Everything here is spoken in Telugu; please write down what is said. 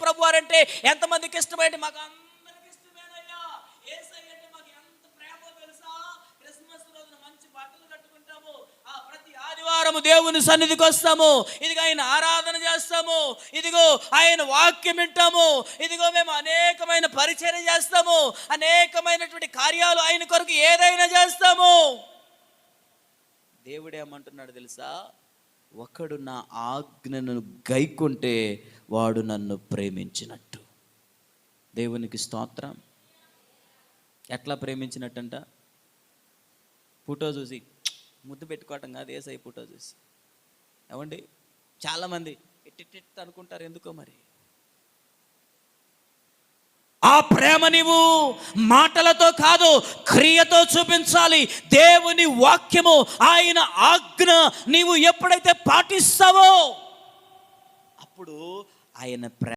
ప్రభు వారంటే ఎంతమందికి ఇష్టమైంది? మాకు అందరికి ఇష్టమేనయ్యా. అంటే మాకు ఎంత తెలుసా? క్రిస్మస్ రోజున మంచి బట్టలు కట్టుకుంటాము. ఆ ప్రతి ఆదివారం దేవుని సన్నిధికి వస్తాము. ఇదిగో ఆయన ఆరాధన చేస్తాము. ఇదిగో ఆయన వాక్యం వింటాము. ఇదిగో మేము అనేకమైన పరిచయం చేస్తాము. అనేకమైనటువంటి కార్యాలు ఆయన కొరకు ఏదైనా చేస్తాము. దేవుడు ఏమంటున్నాడు తెలుసా? ఒకడు నా ఆజ్ఞను గైకుంటే వాడు నన్ను ప్రేమించినట్టు. దేవునికి స్తోత్రం. ఎట్లా ప్రేమించినట్టంట? ఫోటో చూసి ముద్దు పెట్టుకోవటం కాదు ఏసై ఫోటో చూసి. ఏమండి? చాలామంది ఇట్టిట్ అనుకుంటారు ఎందుకో మరి? ఆ ప్రేమ నీవు మాటలతో కాదు క్రియతో చూపించాలి. దేవుని వాక్యము ఆయన ఆజ్ఞ నీవు ఎప్పుడైతే పాటిస్తావో అప్పుడు ఆయన ప్రేమ